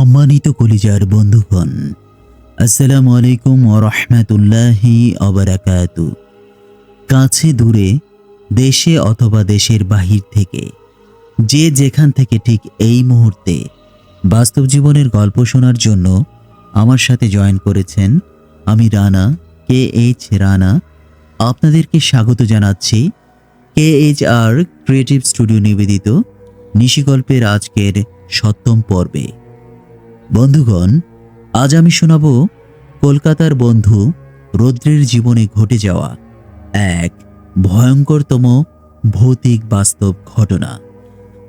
সম্মানিত কলিজার বন্ধুগণ, আসসালামু আলাইকুম ও রহমতুল্লাহি অবরাকাতু কাছে দূরে, দেশে অথবা দেশের বাহির থেকে, যে যেখান থেকে ঠিক এই মুহূর্তে বাস্তব জীবনের গল্প শোনার জন্য আমার সাথে জয়েন করেছেন আমি রানা, কে এইচ রানা। আপনাদেরকে স্বাগত জানাচ্ছি K H R creative studio নিবেদিত নিশিগল্পের আজকের সপ্তম পর্বে। বন্ধুগণ, আজ আমি শোনাব কলকাতার বন্ধু রৌদ্রের জীবনে ঘটে যাওয়া এক ভয়ঙ্করতম ভৌতিক বাস্তব ঘটনা।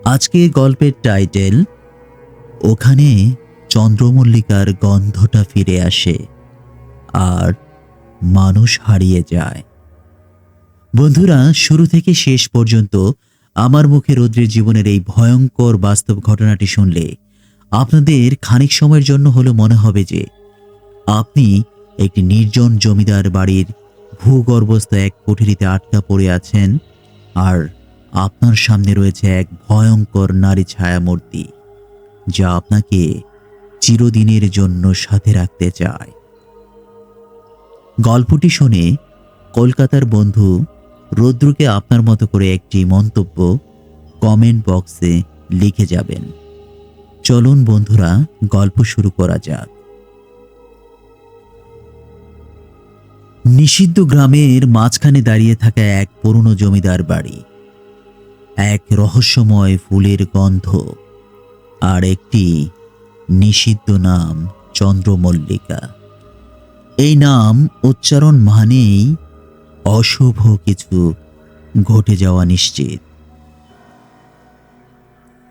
আজকের গল্পের টাইটেল, ওখানে চন্দ্রমল্লিকার গন্ধটা ফিরে আসে আর মানুষ হারিয়ে যায়। বন্ধুরা, শুরু থেকে শেষ পর্যন্ত আমার মুখে রৌদ্রের জীবনের এই ভয়ঙ্কর বাস্তব ঘটনাটি শুনলে আপনাদের খানিক সময়ের জন্য হলো মনে হবে যে, আপনি একটি নির্জন জমিদার বাড়ির ভূগর্ভস্থ এক কুঠিরিতে আটকা পড়ে আছেন আর আপনার সামনে রয়েছে এক ভয়ঙ্কর নারী ছায়ামূর্তি, যা আপনাকে চিরদিনের জন্য সাথে রাখতে চায়। গল্পটি শুনে কলকাতার বন্ধু রৌদ্রকে আপনার মতো করে একটি মন্তব্য কমেন্ট বক্সে লিখে যাবেন। চলুন বন্ধুরা, গল্প শুরু করা যাক। নিষিদ্ধ গ্রামের মাঝখানে দাঁড়িয়ে থাকা এক পুরনো জমিদার বাড়ি। এক রহস্যময় ফুলের গন্ধ আর একটি নিষিদ্ধ নাম, চন্দ্রমল্লিকা। এই নাম উচ্চারণ মানেই অশুভ কিছু ঘটে যাওয়া নিশ্চিত।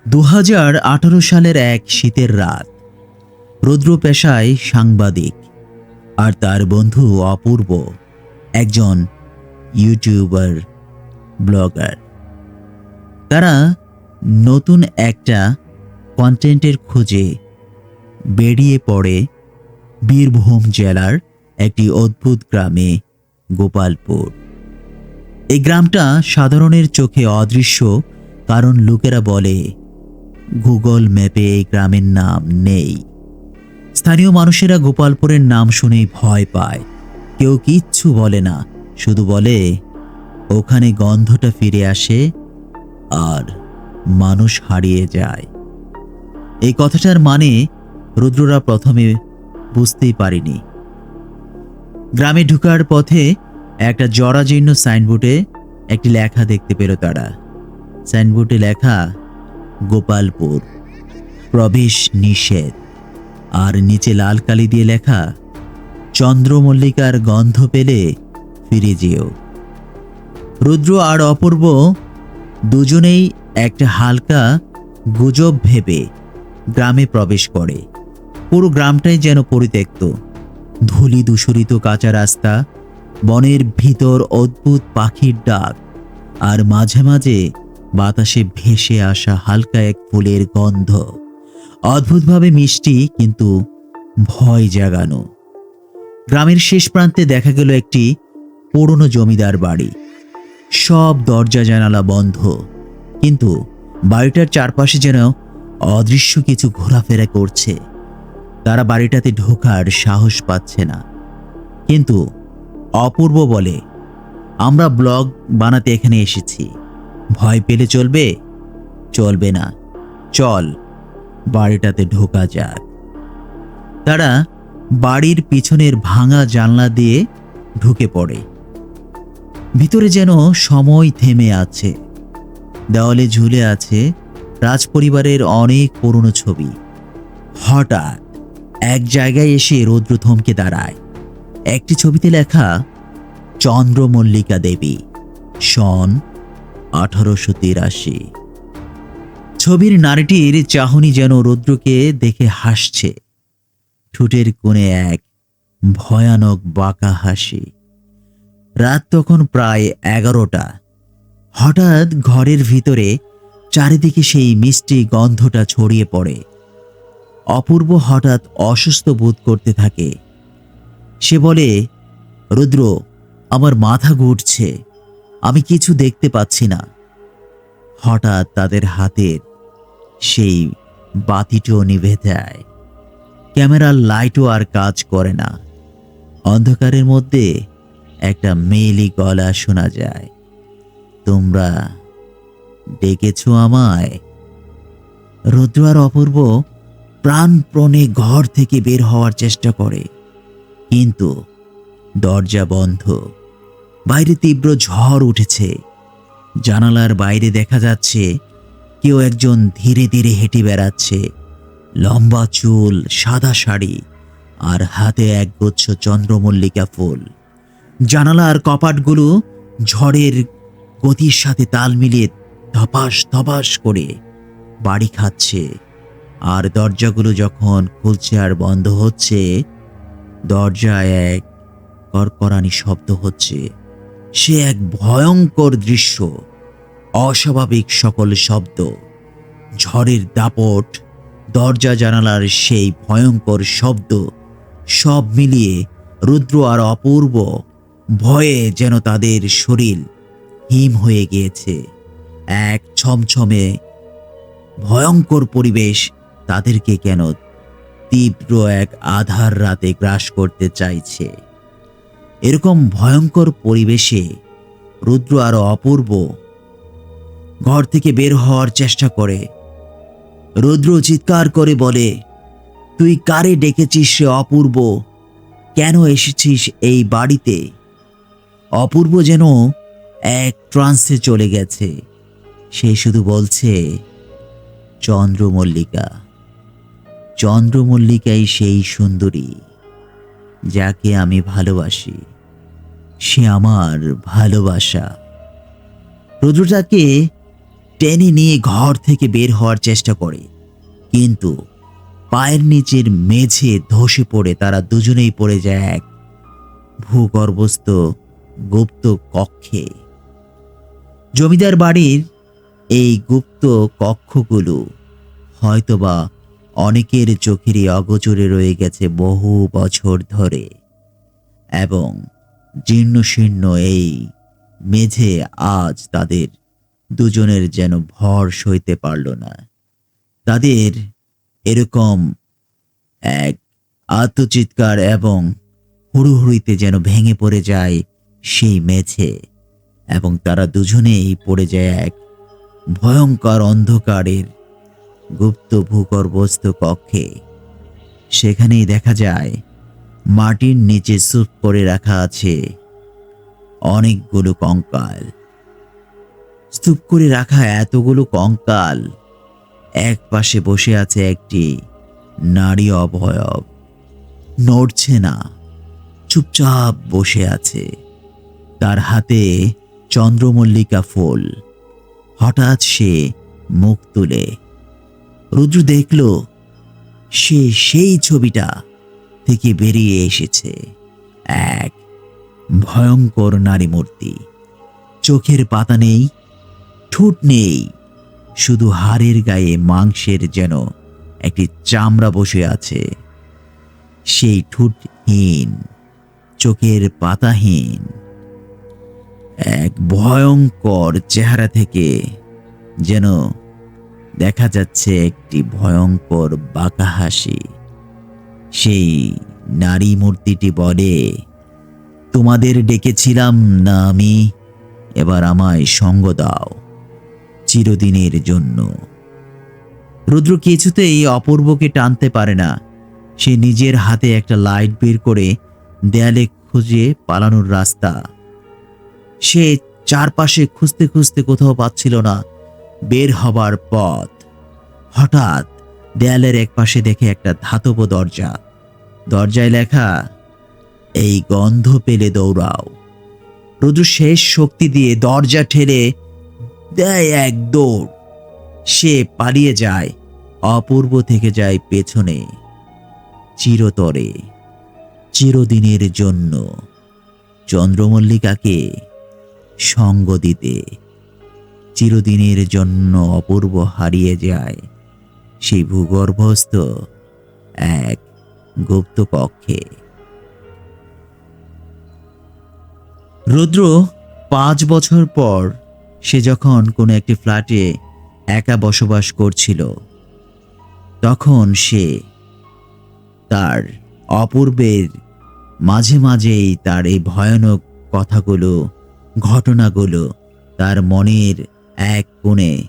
দু হাজার আঠারো সালের এক শীতের রাত। রুদ্র পেশায় সাংবাদিক আর তার বন্ধু অপূর্ব, একজন ইউটিউবার, ব্লগার। তারা নতুন একটা কন্টেন্টের খোঁজে বেরিয়ে পড়ে বীরভূম জেলার একটি অদ্ভুত গ্রামে, গোপালপুর। এই গ্রামটা সাধারণের চোখে অদৃশ্য, কারণ লোকেরা বলে গুগল ম্যাপে এই গ্রামের নাম নেই। স্থানীয় মানুষেরা গোপালপুরের নাম শুনেই ভয় পায়। কেউ কিচ্ছু বলে না, শুধু বলে, ওখানে গন্ধটা ফিরে আসে আর মানুষ হারিয়ে যায়। এই কথাটার মানে রুদ্ররা প্রথমে বুঝতেই পারেনি। গ্রামে ঢুকার পথে একটা জরাজীর্ণ সাইনবোর্ডে একটি লেখা দেখতে পেল তারা। সাইনবোর্ডে লেখা গোপালপুর। প্রবেশ নিষেধ। আর নিচে লাল কালি দিয়ে লেখা, চন্দ্রমল্লিকার গন্ধ পেলে ফিরে যেও। রুদ্র আর অপূর্ব দুজনেই একটা হালকা গুজব ভেবে গ্রামে প্রবেশ করে। পুরো গ্রামটাই যেন পরিত্যক্ত। ধুলি দূষরিত কাঁচা রাস্তা, বনের ভিতর অদ্ভুত পাখির ডাক, আর মাঝে মাঝে বাতাসে ভেসে আসা হালকা এক ফুলের গন্ধ। অদ্ভুতভাবে মিষ্টি, কিন্তু ভয় জাগানো। গ্রামের শেষ প্রান্তে দেখা গেল একটি পুরনো জমিদার বাড়ি। সব দরজা, জানালা বন্ধ। কিন্তু বাড়িটার চারপাশে যেন অদৃশ্য কিছু ঘোরাফেরা করছে। তারা বাড়িটাতে ঢোকার সাহস পাচ্ছে না। কিন্তু অপূর্ব বলে, আমরা ব্লগ বানাতে এখানে এসেছি। ভয় পেলে চলবে? চলবে না। চল, বাড়িটাতে ঢোকা যাক। তারা বাড়ির পিছনের ভাঙা জানলা দিয়ে ঢুকে পড়ে। ভিতরে যেন সময় থেমে আছে। দেওয়ালে ঝুলে আছে রাজপরিবারের অনেক পুরনো ছবি। হঠাৎ এক জায়গায় এসে রৌদ্র থমকে দাঁড়ায়। একটি ছবিতে লেখা, চন্দ্রমল্লিকা দেবী সন আঠারোশো তিরাশি। ছবির নারীটির চাহনি যেন রৌদ্রকে দেখে হাসছে। ঠোঁটের কোণে এক ভয়ানক বাঁকা হাসি। রাত তখন প্রায় এগারোটা। হঠাৎ ঘরের ভিতরে চারিদিকে সেই মিষ্টি গন্ধটা ছড়িয়ে পড়ে। অপূর্ব হঠাৎ অসুস্থ বোধ করতে থাকে। সে বলে, রুদ্র, আমার মাথা ঘুরছে। আমি কিছু দেখতে পাচ্ছি না। হঠাৎ তাদের হাতের সেই বাতিটিও নিভে যায়। ক্যামেরার লাইটও আর কাজ করে না। অন্ধকারের মধ্যে একটা মেয়েলি গলা শোনা যায়। তোমরা ডেকেছ আমায়? রুদ্র আর অপূর্ব প্রাণপ্রণে ঘর থেকে বের হওয়ার চেষ্টা করে, কিন্তু দরজা বন্ধ। বাইরে তীব্র ঝড় উঠেছে। জানালার বাইরে দেখা যাচ্ছে কেউ একজন ধীরে ধীরে হেঁটে বেড়াচ্ছে। লম্বা চুল, সাদা শাড়ি আর হাতে একগুচ্ছ চন্দ্রমল্লিকা ফুল। জানালার কপাটগুলো ঝড়ের গতির সাথে তাল মিলিয়ে ধপাস ধপাস করে বাড়ি খাচ্ছে। আর দরজাগুলো যখন খুলছে আর বন্ধ হচ্ছে, দরজায় এক করকরানি শব্দ হচ্ছে। সে এক ভয়ঙ্কর দৃশ্য, অস্বাভাবিক সকল শব্দ, ঝড়ের দাপট, দরজা জানালার সেই ভয়ঙ্কর শব্দ, সব মিলিয়ে রুদ্র আর অপূর্ব ভয়ে যেন তাদের শরীর হিম হয়ে গিয়েছে। এক ছমছমে ভয়ঙ্কর পরিবেশ তাদেরকে কেন তীব্র এক আধার রাতে গ্রাস করতে চাইছে। এরকম ভয়ঙ্কর পরিবেশে রুদ্র আর অপূর্ব ঘর থেকে বের হওয়ার চেষ্টা করে। রুদ্র চিৎকার করে বলে, তুই কারে ডেকেছিস সে অপূর্ব? কেন এসেছিস এই বাড়িতে? অপূর্ব যেন এক ট্রান্সে চলে গেছে। সে শুধু বলছে, চন্দ্রমল্লিকা, চন্দ্রমল্লিকাই সেই সুন্দরী। যাকে আমি ভালোবাসি। সে আমার ভালোবাসা। রুদ্র তাকে টেনে নিয়ে ঘর থেকে বের হওয়ার চেষ্টা করে। কিন্তু পায়ের নিচের মেঝে ধসে পড়ে তারা দুজনেই পড়ে যায় এক ভূগর্ভস্থ গুপ্ত কক্ষে। জমিদার বাড়ির এই গুপ্ত কক্ষগুলো হয়তোবা অনেকের চোখেরই অগোচরে রয়ে গেছে বহু বছর ধরে। এবং জীর্ণশীর্ণ এই মেঝে আজ তাদের দুজনের যেন ভর সইতে পারল না। তাদের এরকম এক আত্মচিৎকার এবং হুড়ুহুড়িতে যেন ভেঙে পড়ে যায় সেই মেঝে। এবং তারা দুজনেই পড়ে যায় এক ভয়ঙ্কর অন্ধকারের গুপ্ত ভূগর্ভস্থ কক্ষে। সেখানেই দেখা যায়, মাটির নিচে সুপ করে রাখা আছে অনেকগুলো কঙ্কাল। স্তূপ করে রাখা এতগুলো কঙ্কাল, এক পাশে বসে আছে একটি নারী অবয়ব। নড়ছে না, চুপচাপ বসে আছে। তার হাতে চন্দ্রমল্লিকা ফুল। হঠাৎ সে মুখ তুলে রুদ্র দেখল, সে সেই ছবিটা থেকে বেরিয়ে এসেছে। এক ভয়ঙ্কর নারী মূর্তি। চোখের পাতা নেই, ঠোঁট নেই, শুধু হাড়ের গায়ে মাংসের যেন একটি চামড়া বসে আছে। সেই ঠোঁটহীন, চোখের পাতাহীন, এক ভয়ঙ্কর চেহারা থেকে যেন দেখা যাচ্ছে একটি ভয়ঙ্কর বাঁকা হাসি সেই নারী মূর্তিটি বলে, তোমাদের ডেকেছিলাম না আমি? এবার আমায় সঙ্গ দাও, চিরদিনের জন্য। রুদ্র কিছুতেই অপূর্বকে টানতে পারে না। সে নিজের হাতে একটা লাইট বের করে দেয়ালে খুঁজে পালানোর রাস্তা। সে চারপাশে খুঁজতে খুঁজতে কোথাও পাচ্ছিল না। বের হবার পথ। হঠাৎ দেয়ালের এক পাশে দেখে একটা ধাতব দরজা। দরজায় লেখা, এই গন্ধ পেলে দৌড়াও। রুদ্র শেষ শক্তি দিয়ে দরজা ঠেলে দেয় এক দৌড়। সে পালিয়ে যায়, অপূর্ব থেকে যায় পেছনে। চিরতরে, চিরদিনের জন্য। চন্দ্রমল্লিকাকে সঙ্গ দিতে। চিরদিনের জন্য অপূর্ব হারিয়ে যায়। সেই ভূগর্ভস্থ এক গুপ্ত কক্ষে। রুদ্র পাঁচ বছর পর সে যখন কোনো একটি ফ্ল্যাটে একা বসবাস করছিল, তখন সে তার অপূর্বের মাঝে মাঝেই তার এই ভয়ানক কথাগুলো, ঘটনাগুলো তার মনের এক কোণে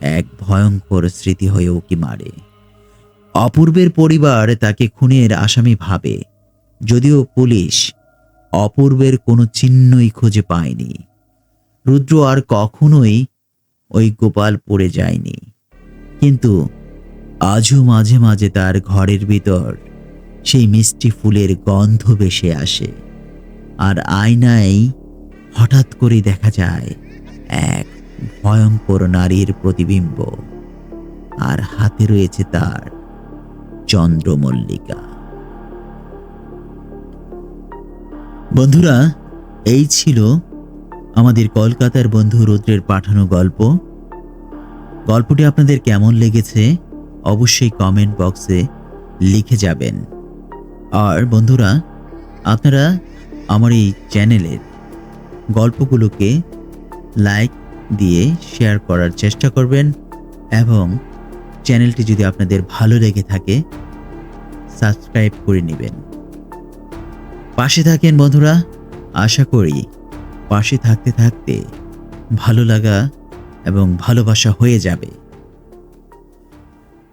এক ভয়ঙ্কর স্মৃতি হয়ে উকি মারে। অপূর্বের পরিবার তাকে খুনের আসামি ভাবে, যদিও পুলিশ অপূর্বের কোনো চিহ্নই খুঁজে পায়নি। রুদ্র আর কখনোই ওই গোপালপুরে যায়নি। কিন্তু আজও মাঝে মাঝে তার ঘরের ভিতর সেই মিষ্টি ফুলের গন্ধ ভেসে আসে। আর আয়নায় হঠাৎ করে দেখা যায়, এক ভয়ঙ্কর নারীর প্রতিবিম্ব। আর হাতে রয়েছে তার চন্দ্রমল্লিকা। বন্ধুরা, এই ছিল আমাদের কলকাতার বন্ধু রুদ্রের পাঠানো গল্প। গল্পটি আপনাদের কেমন লেগেছে অবশ্যই কমেন্ট বক্সে লিখে যাবেন। আর বন্ধুরা, আপনারা আমার এই চ্যানেলের গল্পগুলোকে লাইক দিয়ে শেয়ার করার চেষ্টা করবেন এবং চ্যানেলটি যদি আপনাদের ভালো লেগে থাকে সাবস্ক্রাইব করে নেবেন। পাশে থাকেন বন্ধুরা, আশা করি পাশে থাকতে থাকতে ভালো লাগা এবং ভালোবাসা হয়ে যাবে।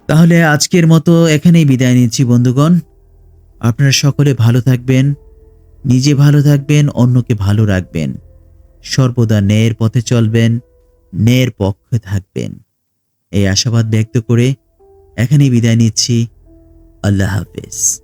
তাহলে আজকের মতো এখানেই বিদায় নিচ্ছি বন্ধুগণ। আপনারা সকলে ভালো থাকবেন, নিজে ভালো থাকবেন, অন্যকে ভালো রাখবেন। সর্বদা ন্যায়ের পথে চলবেন, ন্যায়ের পক্ষে থাকবেন। এই আশাবাদ ব্যক্ত করে এখানেই বিদায় নিচ্ছি। আল্লাহ হাফেজ।